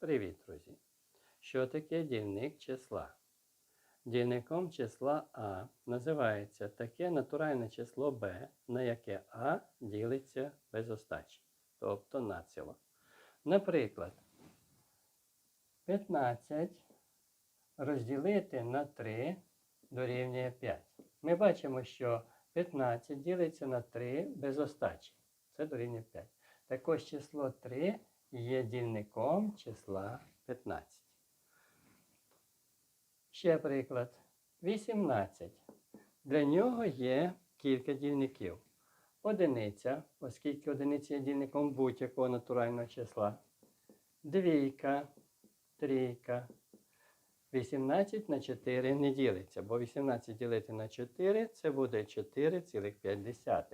Привіт, друзі! Що таке дільник числа? Дільником числа А називається таке натуральне число Б, на яке А ділиться без остачі, тобто націло. Наприклад, 15 розділити на 3 дорівнює 5. Ми бачимо, що 15 ділиться на 3 без остачі. Це дорівнює 5. Також число 3 є дільником числа 15. Ще приклад. 18. Для нього є кілька дільників. Одиниця, оскільки одиниця є дільником будь-якого натурального числа. Двійка, трійка. 18 на 4 не ділиться, бо 18 ділити на 4 це буде 4,5.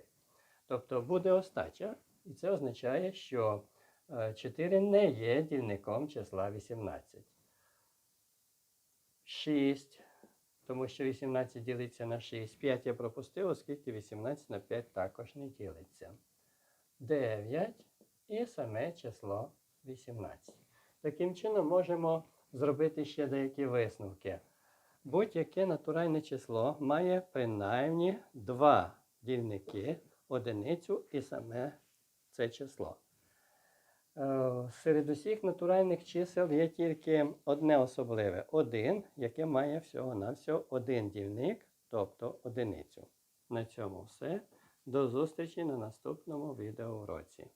Тобто буде остача, і це означає, що 4 не є дільником числа 18. 6, тому що 18 ділиться на 6. 5 я пропустив, оскільки 18 на 5 також не ділиться. 9 і саме число 18. Таким чином можемо зробити ще деякі висновки. Будь-яке натуральне число має принаймні два дільники, одиницю і саме це число. Е, Серед усіх натуральних чисел є тільки одне особливе один, яке має всього-навсього один дільник, тобто одиницю. На цьому все. До зустрічі на наступному відеоуроці.